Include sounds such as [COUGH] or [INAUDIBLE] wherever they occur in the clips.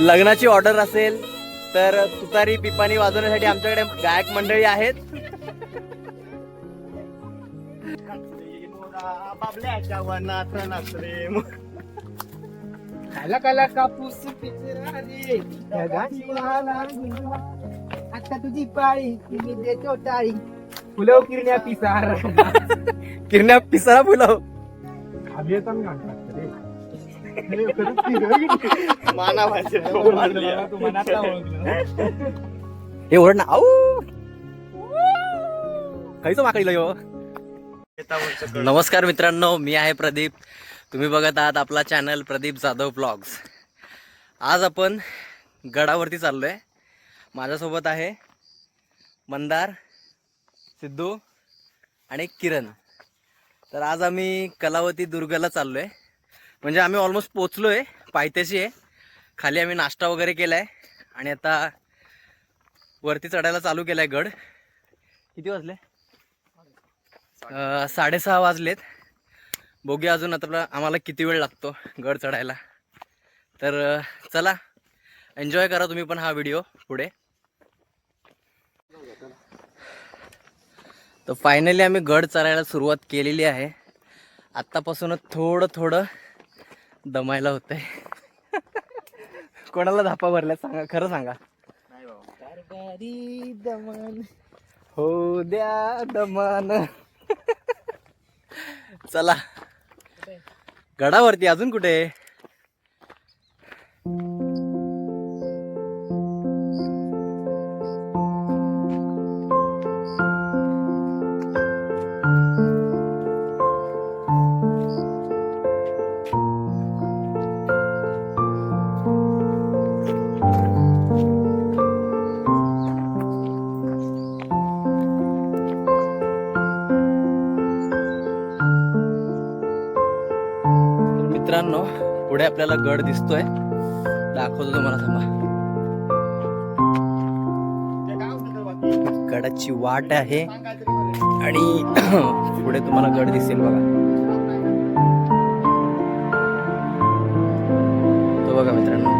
लग्नाची ऑर्डर असेल तर तुतारी पिपाणी वाजवण्यासाठी आमच्याकडे गायक मंडळी आहेत. काला काला कापूस. आता तुझी पाळी तुम्ही देतो टाळी. फुलव किरण्या पिसार. किरण्या पिसारा फुलव. माना भाषे हे ओरड ना. आऊ. काहीच माकडीला यो हो. नमस्कार मित्रांनो मी आहे प्रदीप. तुम्ही बघत आहात आपला चॅनल प्रदीप जाधव ब्लॉग्स आज आपण गडावरती चाललो आहे माझ्यासोबत आहे मंदार सिद्धू आणि किरण. तर आज आम्ही कलावती दुर्गला चाललो आहे म्हणजे आम्ही ऑलमोस्ट पोचलो आहे पायथ्याशी आहे. खाली आम्ही नाश्ता वगैरे केला आहे आणि आता वरती चढायला चालू केला आहे गड. किती वाजले? साडेसहा वाजलेत. बघूया अजून आता आम्हाला किती वेळ लागतो गड चढायला. तर चला एन्जॉय करा तुम्ही पण हा व्हिडिओ पुढे. तर फायनली आम्ही गड चढायला सुरुवात केलेली आहे. आत्तापासूनच थोडं थोडं दमायला होतं आहे कोणाला धापा भरल्या सांगा खरं सांगा. दमन. हो द्या दमान. चला. गडावरती अजून कुठे? मित्रांनो पुढे आपल्याला गड दिसतोय. दाखवतो तुम्हाला थांबा. गडाची वाट आहे आणि [CLEARS THROAT] पुढे तुम्हाला गड दिसेल बघा. तो बघा मित्रांनो.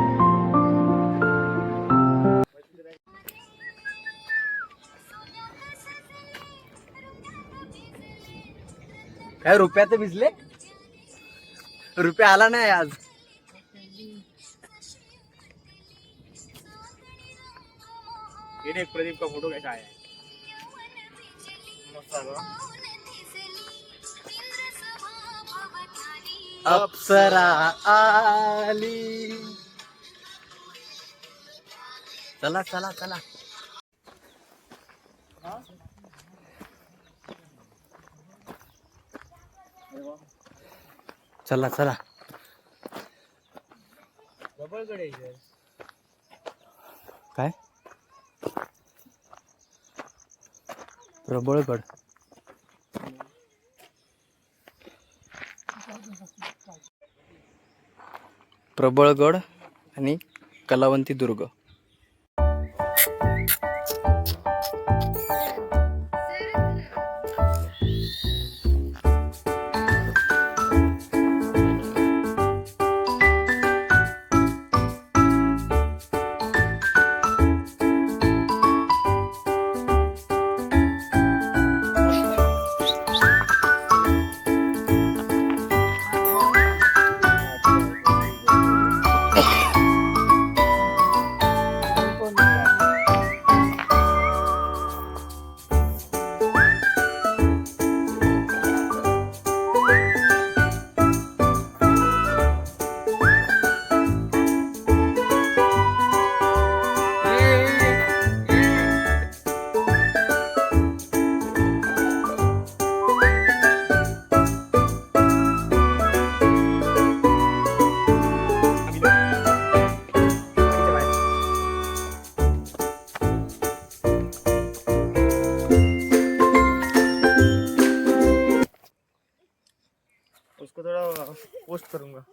काय रुपयाचं भिजले? रुपया आला नाही आज. प्रदीप का फोटो कैसा है ना? अप्सरा आली. चला चला चला. चला चला. काय? प्रबळगड प्रबळगड आणि कलावंती दुर्ग.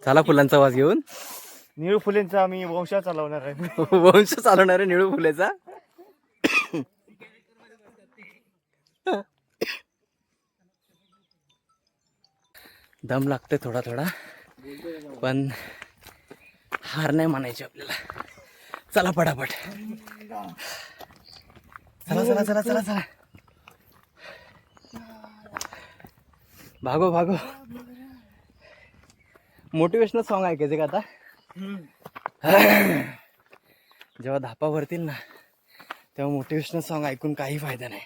झाला फुलांचा वास घेऊन. निळू फुलेंचा आम्ही वंशा चालवणार आहे. [LAUGHS] वंश चालवणारे निळू फुलेचा. दम लागते थोडा थोडा. पण हार नाही मानायची आपल्याला. चला पटापट. चला चला चला चला चला. भागो भागो. मोटिवेशनल सॉन्ग ऐकायचे का आता जेव्हा धापा भरतील ना तेव्हा मोटिवेशनल सॉन्ग ऐकून काही फायदा नाही.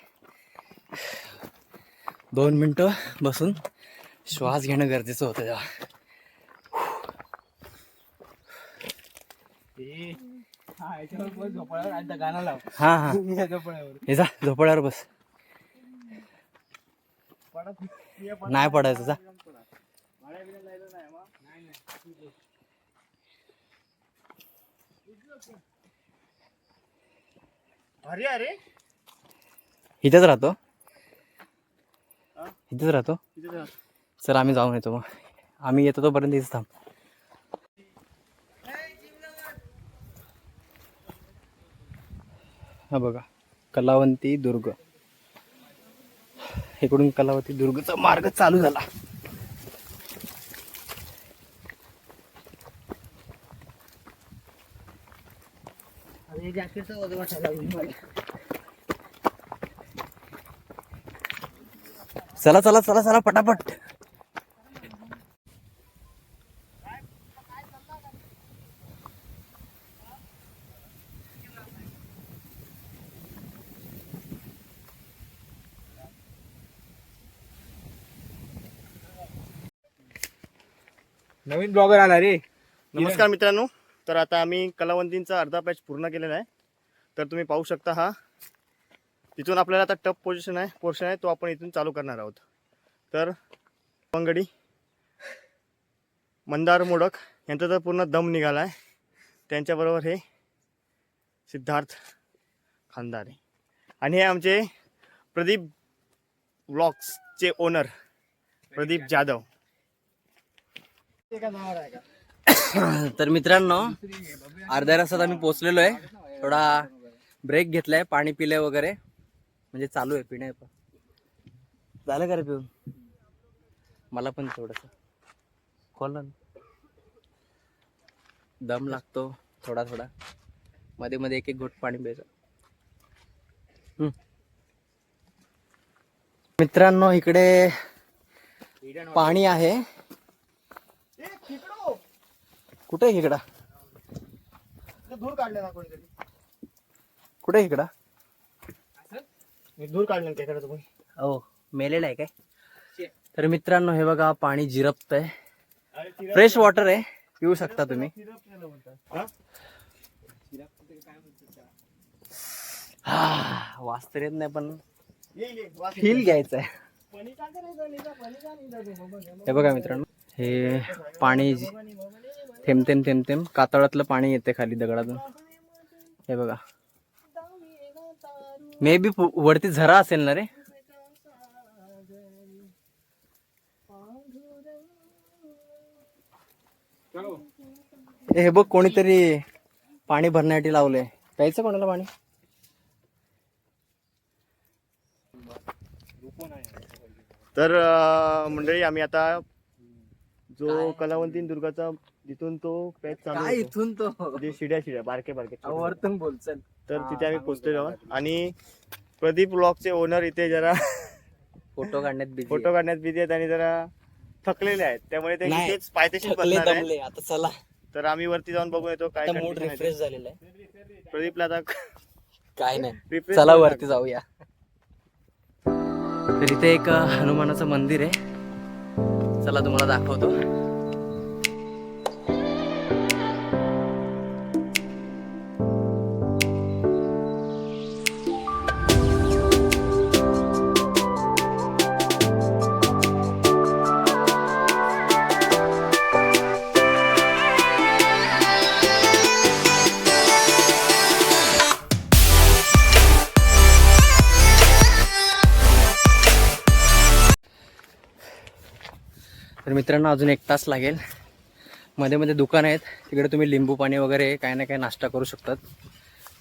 दोन मिनटं बसून श्वास घेणं गरजेचं होतं तेव्हा. हा हा [LAUGHS] हा. हे जा झोपड्यावर बस. नाही पडायचं जा. अरे अरे. इथेच राहतो. इथेच राहतो. सर आम्ही जाऊन येतो मग. आम्ही येतो तोपर्यंत इथेच थांब. हा बघा कलावंती दुर्ग. इकडून कलावती दुर्गचा मार्ग चालू झाला. अरे जॅकेटचं वजन वाटायला लागलं मला. चला चला चला चला पटापट. नवीन ब्लॉगर आला रे. नमस्कार मित्रांनो. तर आता आम्ही कलावंतींचा अर्धा पॅच पूर्ण केलेला आहे. तर तुम्ही पाहू शकता हा. तिथून आपल्याला आता टप पोझिशन आहे पोर्शन आहे तो आपण इथून चालू करणार आहोत. तर पंगडी मंदार मोडक यांचा तर पूर्ण दम निघाला आहे त्यांच्याबरोबर हे सिद्धार्थ खानदारे आणि हे आमचे प्रदीप ब्लॉक्सचे ओनर प्रदीप जाधव. [COUGHS] तर मित्रांनो अर्ध्या रस्त्यात आम्ही पोचलेलो आहे. थोडा ब्रेक घेतलाय पाणी पिलंय वगैरे. म्हणजे चालू आहे पिणे झालं का रे पिऊन? मला पण थोडस. खोल ना. दम लागतो थोडा थोडा. मध्ये मध्ये एक एक घोट पाणी प्यायचं. मित्रांनो इकडे पाणी आहे. कुठे आहे इकडा? धूर काढले ना कोणीतरी. कुठे आहे इकडा? धूर काढले त्याकडे तुम्ही हो मेलेला आहे काय? तर मित्रांनो हे बघा पाणी जिरपत आहे फ्रेश वॉटर आहे. पिऊ शकता तुम्ही. हा, वास तर येत नाही पण फील घ्यायचं आहे हे बघा मित्रांनो हे पाणी थेंब थेंब थेंब थेंब कातळातलं पाणी येते खाली दगडातून. हे बघा. मे बी वरती झरा असेल ना रे? हे बघ कोणीतरी पाणी भरण्यासाठी लावलंय. प्यायचं कोणाला पाणी? तर मंडळी आम्ही आता जो कलावंतीन दुर्गाचा जिथून तो पॅच चालू काय होतो, इथून तो? जे शिड्या शिड्या बारके बारके छोटे छोटे. वरतून बोलचल तर तिथे आम्ही पोहोचलेलो आहोत. आणि प्रदीप ब्लॉगचे ओनर इथे जरा फोटो काढण्यात फोटो काढण्यात बिझी आहेत आणि जरा थकलेले आहेत. त्यामुळे ते नाही, इथेच पायथ्याशी आहे. बसणार आहेत. दमले. आता चला. तर आम्ही वरती जाऊन बघून येतो काय मूड condition आहे रिफ्रेश झालेला आहे. ते. प्रदीपला आता काय नाही. [LAUGHS] Refresh चला करून वरती जाऊया. तर इथे एक हनुमानाचं मंदिर आहे. चला तुम्हाला दाखवतो. मित्रांनो अजून एक तास लागेल. मध्ये मध्ये दुकान आहेत. तिकडे तुम्ही लिंबू पाणी वगैरे काही ना काही नाश्ता करू शकतात.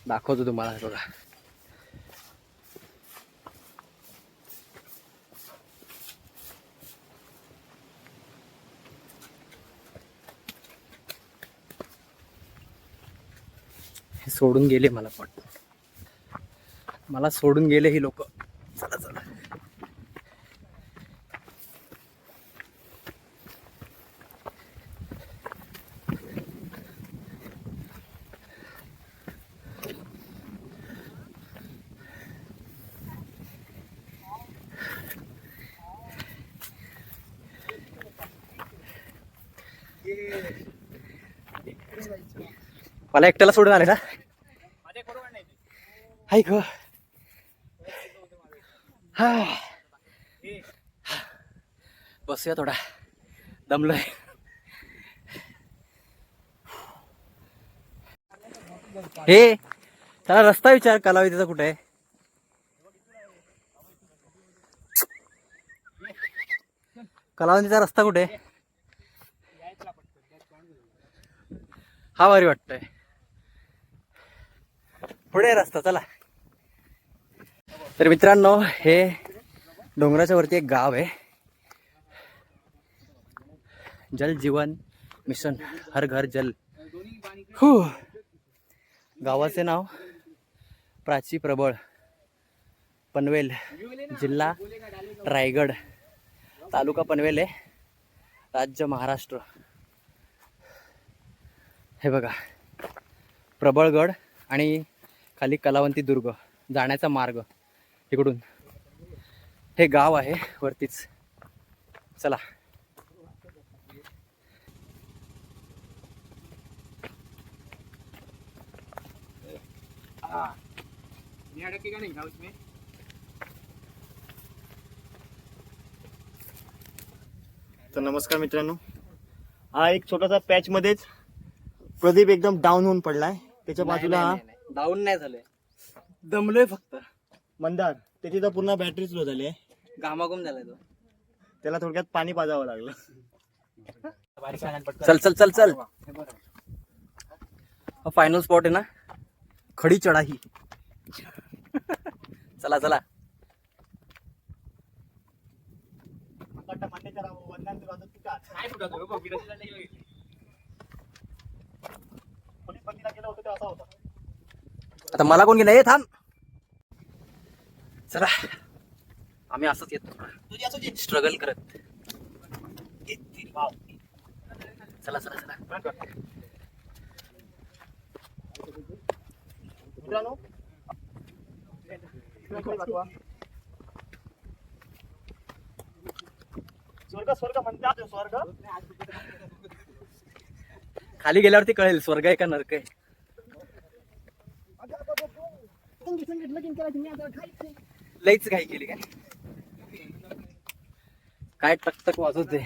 दाखवतो तुम्हाला बघा. हे सोडून गेले मला पण. मला सोडून गेले ही लोक. चला चला. मला एकट्याला सोडून आले ना? हाय हा बसूया थोडा. दमलोय. हे त्याला रस्ता विचार कालावधीचा कुठे आहे? कलावंतीचा रस्ता कुठे हा भारी वाटतंय. पुढे रस्ता चला. तर मित्रांनो हे डोंगराच्या वरती एक गाव आहे. जल जीवन मिशन हर घर जल. हु. गावाचे नाव प्राची प्रबळ पनवेल जिल्हा रायगड तालुका पनवेल आहे राज्य महाराष्ट्र. हे बघा प्रबळगड आणि खाली कलावंती दुर्ग जाण्याचा मार्ग इकडून. हे गाव आहे वरतीच. चला. तर नमस्कार मित्रांनो. हा एक छोटासा पॅच मध्येच प्रदीप एकदम डाऊन होऊन पडलाय. त्याच्या बाजूला हा डाऊन नाही झालंय. दमलोय फक्त. मंदार त्याची तर पूर्ण बॅटरी स्लो झाली आहे. घामाघूम झालाय तो. त्याला थोडक्यात पाणी पाजावं लागलं. चल चल चल चल. फायनल स्पॉट आहे ना? खडी चढाई चला चला. आता मला कोण घेणार? थांब. चला. आम्ही असंच येतो. स्ट्रगल करत. चला चला चला. मित्रांनो स्वर्ग स्वर्ग म्हणतात स्वर्ग. खाली गेल्यावरती कळेल स्वर्ग आहे का नरक आहे? लईच काही केली काय? काय टकटक वाजवते रे?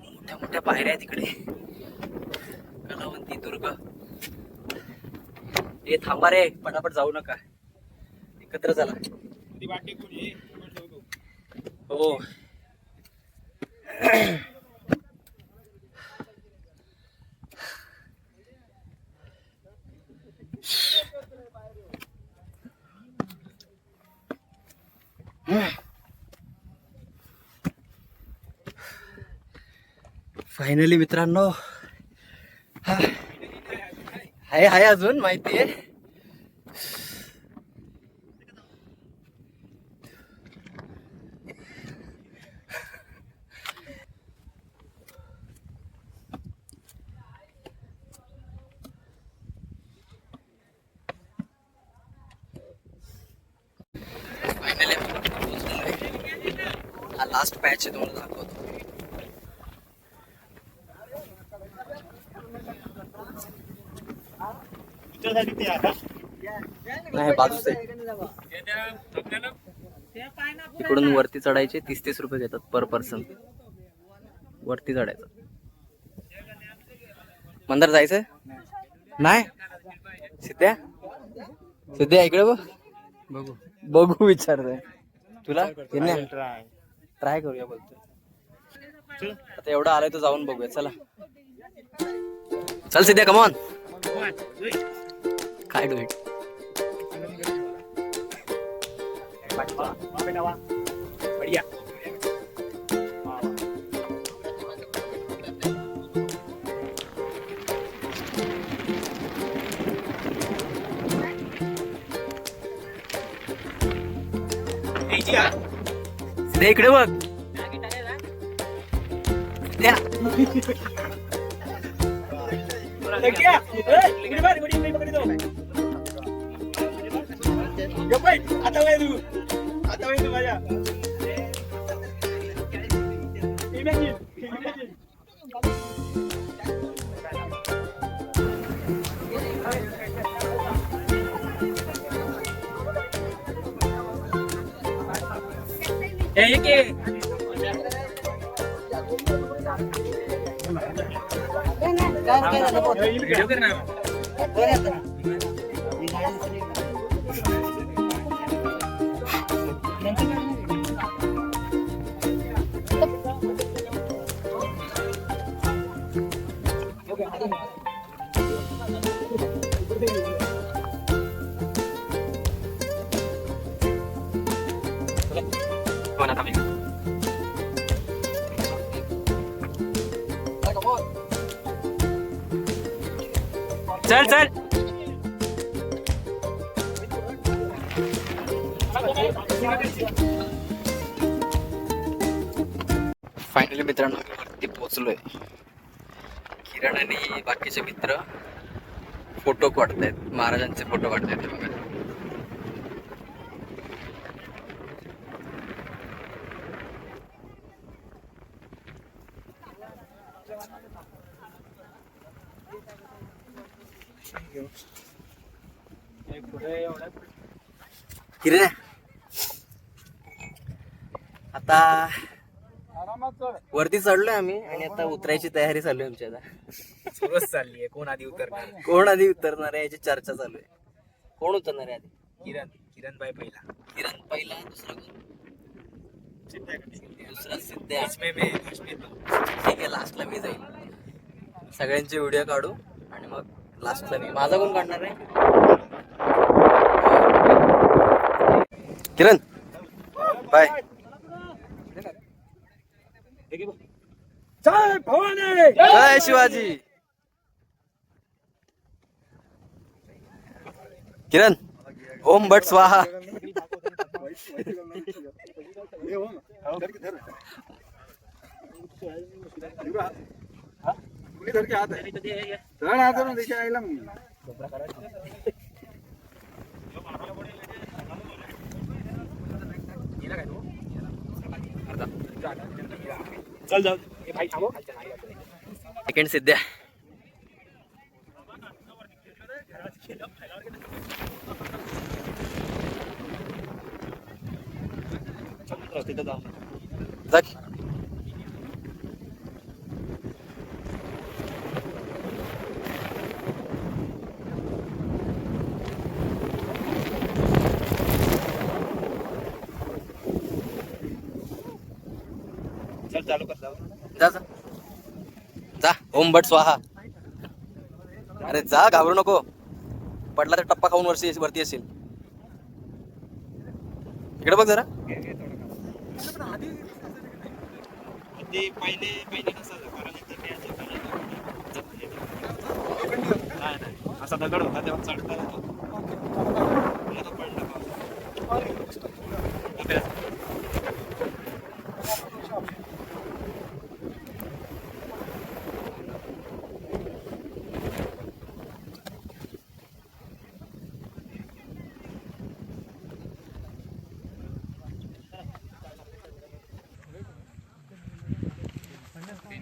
मोठ्या मोठ्या पायऱ्या आहेत तिकडे कलावंती दुर्ग. हे थांबा रे पटापट जाऊ नका. एकत्र चला. हो फायनली मित्रांनो हा. आहे आहे अजून माहिती आहे फायनली हा लास्ट पॅच आहे तुम्हाला दाखवतो तुझ्यासाठी ते आहे का? नाही बाजूच आहे. वरती चढायचे तीस तीस रुपये घेतात पर पर्सन. वरती चढायचं. मंदार जायचं नाही. सिद्ध्या सिद्ध्या इकडे बघ. बघू. बघू विचारतोय. तुला? Try. ट्राय करूया बोलतोय. चल. आता एवढं आलंय तर जाऊन बघूया. चला. चल सिद्ध्या कमॉन काय डोईट इट इकडे बघ. ¡Ya, pues! Atau itu, ¡Hasta luego! द्या. चल चल. फायनली मित्रांनो वरती पोहोचलोय. किरण आणि बाकीचे मित्र फोटो काढतायत. महाराजांचे फोटो काढतायत बघा. किरण? आता वरती चढलोय आम्ही आणि आता उतरायची तयारी चालू आहे आमची आता. सुरुवात चालली आहे. कोण आधी उतरणार कोण आधी उतरणार आहे याची चर्चा चालू आहे. कोण उतरणार आहे आधी? किरण. किरण बाई पहिला. किरण पहिला दुसरा दुसरा तो ठीक आहे लास्टला मी जाईल. सगळ्यांचे व्हिडिओ काढू आणि मग लास्टला मी माझा कोण काढणार आहे? किरण. बाय. जय भवानी! जय शिवाजी. किरण. ओम भट स्वाहा. [LAUGHS] चल जाऊ. ए भाई थांबो सेकंड सिद्ध्या जा की. चल चालू कर जाऊ जा जा जा ओम भट स्वाहा. अरे जा घाबरू नको. पडला तर टप्पा खाऊन वरती वरती असेल इकडे बघ जरा. ते पहिले पहिले कसं असा दगड होता तेव्हा चढता येतो. आता पडला पाऊस. अभ्यास.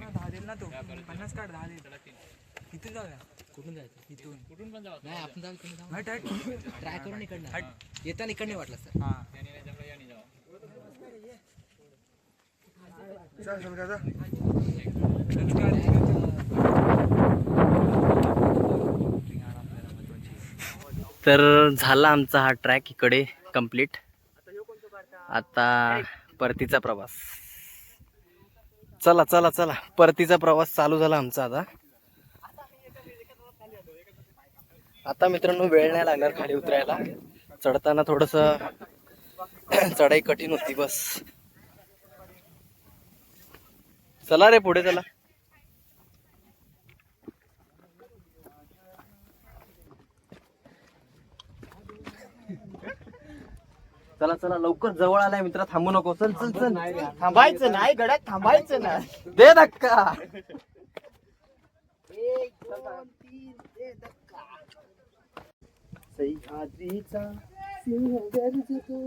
दहा देईल ना तो पन्नास काढ दहा देईल इथून जाऊया कुठून जायचं इथून कुठून पण जाऊ नाही आपण जाऊ ट्राय करून इकडनं. येताना इकडने वाटलं सर. हा तर झाला आमचा हा ट्रॅक इकडे कंप्लीट आता परतीचा प्रवास. चला चला चला. परतीचा प्रवास चालू झाला आमचा आता. आता मित्रांनो वेळ नाही लागणार खाली उतरायला. चढताना थोडस [CLEARS THROAT] चढाई कठीण होती बस. चला रे पुढे चला. चला चला लवकर जवळ आलाय मित्र थांबू नको. चल चल चल. थांबायचं नाही गड्यात थांबायचं ना दे धक्का एक दोन तीन ते धक्का सह्याद्रीचा सिंह गर्जतो.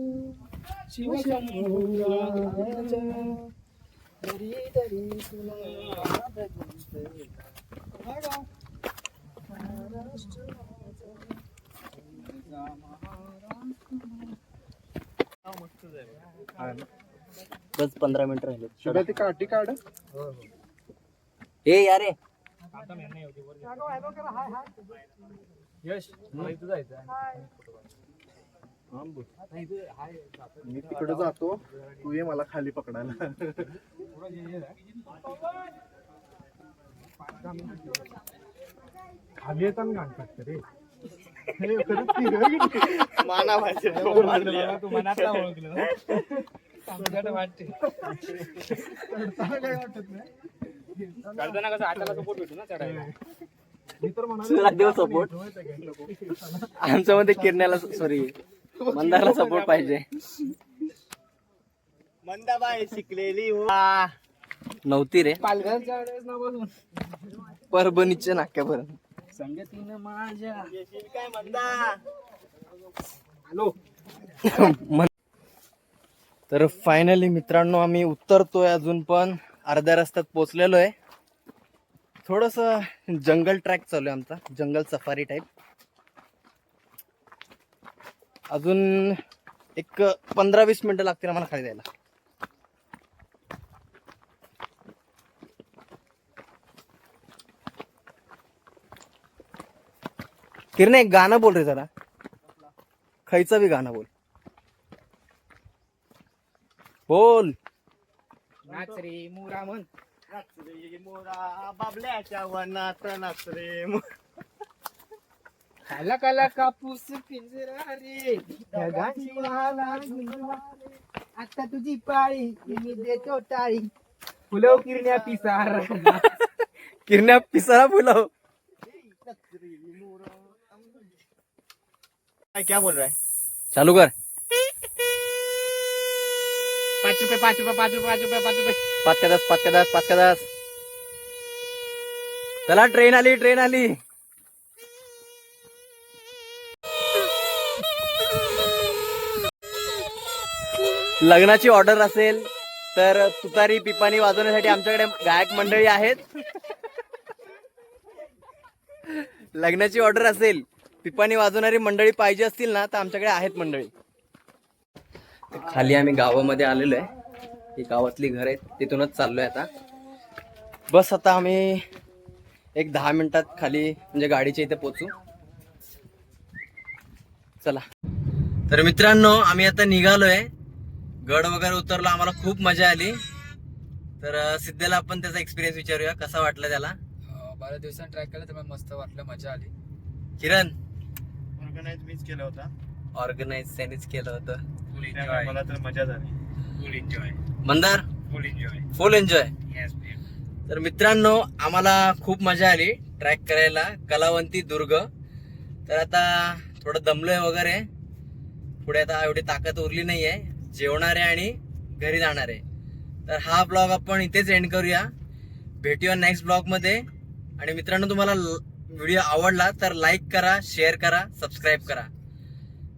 दरी दरी तुला भगवंत. महाराष्ट्र. बस पंधरा मिनिट राहिले ती काठी काढ हे यारे मी तिकडे जातो. तू ये मला खाली पकडायला. खाली येताना घाण टाकतं रे. माना तू मनातला ओळखलं. आमच्याकडे वाटते. काय वाटत नाही? कसं हाताला सपोर्ट भेटू ना चढायला. तुला सपोर्ट आमच्या मध्ये किरण्याला सॉरी मंदारला सपोर्ट पाहिजे. मंदाबाई शिकलेली हो. नव्हती रे. पालघरच्या वेळेस ना बसून परभणीच्या नाक्यापर्यंत. संगतीनं माझ्या येशील काय मंदा? हॅलो. मन- तर फायनली मित्रांनो आम्ही उतरतोय अजून पण. अर्ध्या रस्त्यात पोचलेलो आहे थोडस जंगल ट्रॅक चालू आहे आमचा जंगल सफारी टाईप अजून एक पंधरा वीस मिनिटं लागतील आम्हाला खाली जायला. किरण एक गाणं बोल रे जरा. खायचं बी गाणं बोल. बोल. नाच रे मुरा म्हण. मोरा बाबल्याच्या वनात खाला कापूस पिंजरा रे. ढगांची माला गुंजवा रे. आता तुझी पाळी मी देतो टाळी. फुलव किरण्या पिसार. किरण्या पिसारा फुलव. काय क्या बोल रहा है चालू कर. पाच रुपये पाच रुपये पाच रुपये पाच रुपये पाच रुपये. पाच का दस पाच का दस पाच का दस चला ट्रेन आली ट्रेन आली. लग्नाची ऑर्डर असेल तर तुतारी पिपाणी वाजवण्यासाठी आमच्याकडे गायक मंडळी आहेत. लग्नाची ऑर्डर असेल पिपाणी वाजवणारी मंडळी पाहिजे असतील ना तर आमच्याकडे आहेत मंडळी. खाली आम्ही गावामध्ये आलेलो आहे. ही गावातली घर आहेत तिथूनच चाललोय आता. बस आता आम्ही एक दहा मिनिटात खाली म्हणजे गाडीच्या इथे पोचू चला. तर मित्रांनो आम्ही आता निघालोय. गड वगैरे उतरलो आम्हाला खूप मजा आली. तर सिद्धेला आपण त्याचा एक्सपिरियन्स विचारूया कसा वाटला त्याला? बऱ्याच दिवसांनी ट्रॅक केला तर मस्त वाटलं मजा आली. किरण? ऑर्गनाइज मीच केला होता. ऑर्गनाईज त्यांनीच केलं होतं. त्यामुळे मला तर मजा झाली. Full enjoy Mandar? Full enjoy full enjoy तर मित्रांनो आम्हाला खूप मजा आली ट्रॅक करायला. कलावंती दुर्ग. तर आता थोडं दमलोय वगैरे. पुढे आता एवढी ताकद उरली नाहीये. जेवणार आहे आणि घरी जाणार. आहे तर हा ब्लॉग आपण इथेच एंड करूया. भेटूया नेक्स्ट ब्लॉगमध्ये. आणि मित्रांनो तुम्हाला व्हिडिओ आवडला तर लाईक करा शेअर करा सबस्क्राईब करा.